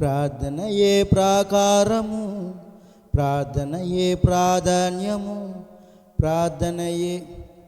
ప్రార్థన ఏ ప్రాకారము ప్రార్థన ఏ ప్రాధాన్యము ప్రార్థన ఏ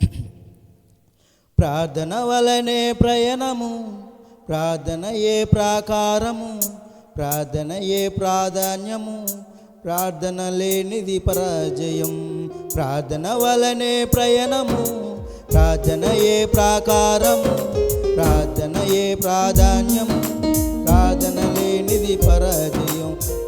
ప్రార్థన వలనే ప్రయాణము ప్రార్థన ఏ ప్రాకారము ప్రార్థన ఏ ప్రాధాన్యము ప్రార్థన లేనిది పరాజయం ప్రార్థన వలనే ప్రయాణము ప్రార్థన ఏ ప్రాకారము ప్రార్థన ఏ ప్రాధాన్యము.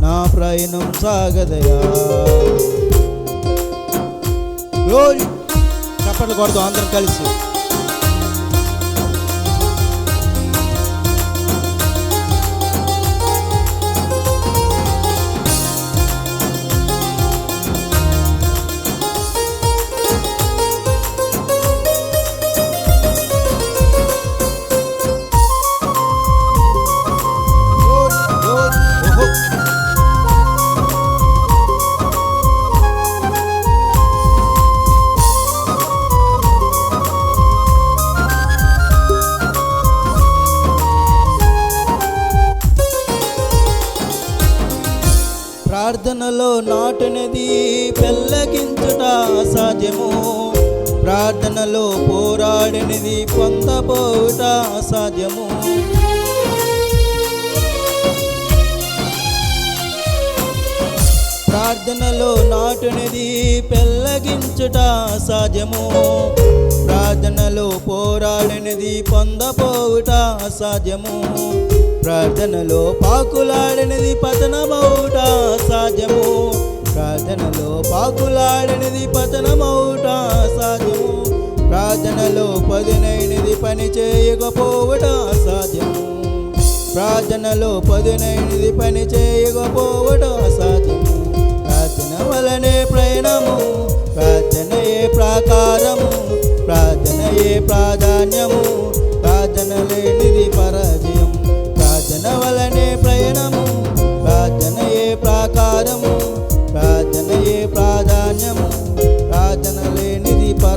నా ప్రయాణం సాగదయా. గ్లోరీ చప్పట్లు కొడతాం అందరం కలిసి ప్రార్థనలో నాటినది పెళ్ళగించుట అసాధ్యము. ప్రార్థనలో పోరాడినది పొందబోట అసాధ్యము. ప్రార్థనలో నాటునది పెళ్ళగించుట అసాధ్యము. ప్రార్థనలో పోరాడినది పొందపోవుట అసాధ్యము. ప్రార్థనలో పాకులాడినది పతనమౌట అసాధ్యము. ప్రార్థనలో పాకులాడినది పతనమౌట అసాధ్యము. ప్రార్థనలో పదునైనది పని చేయకపోవట అసాధ్యము. ప్రార్థనలో పదునైనది పని చేయకపోవట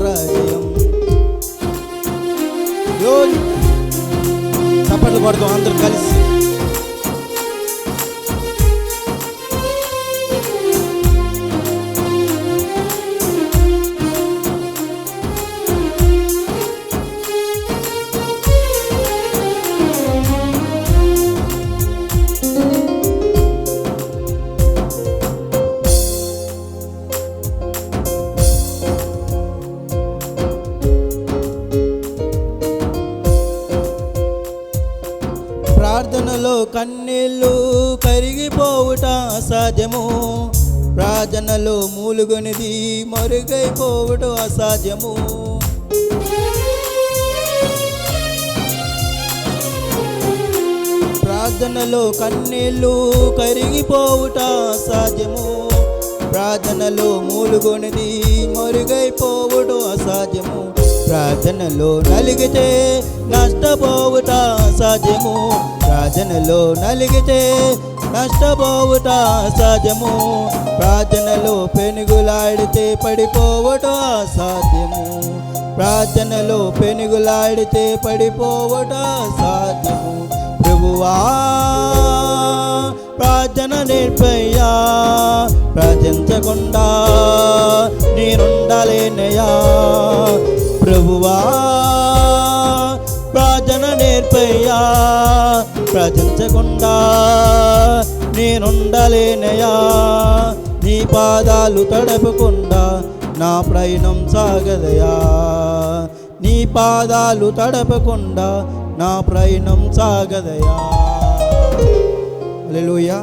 లేనిది చప్పట్లు కొడతాం అందరం కలిసి ప్రార్థనలో కన్నీళ్ళు కరిగిపోవుట అసాధ్యము. ప్రార్థనలో మూలుగొనిది మరుగైపోవుట అసాధ్యము. ప్రార్థనలో కన్నీళ్ళు కరిగిపోవుట అసాధ్యము. ప్రార్థనలో మూలుగొనిది మరుగైపోవుట అసాధ్యము. ప్రార్థనలో నలిగితే నష్టపోవుట సాధ్యము. ప్రార్థనలో నలిగితే నష్టపోవుట అసాధ్యము ప్రార్థనలో పెనుగులాడితే పడిపోవట అసాధ్యము ప్రార్థనలో పెనుగులాడితే పడిపోవట అసాధ్యము ప్రభువా ప్రార్థన నేర్పయ్యా. ప్రార్థించకుండా నేనుండలేనయా ప్రభువా ప్రార్థన నేర్పయ్యా ప్రార్థించకుండా నేనుండలేనయా నీ పాదాలు తడపకుండా నా ప్రయాణం సాగదయా నీ పాదాలు తడపకుండా నా ప్రయాణం సాగదయా లేలుయా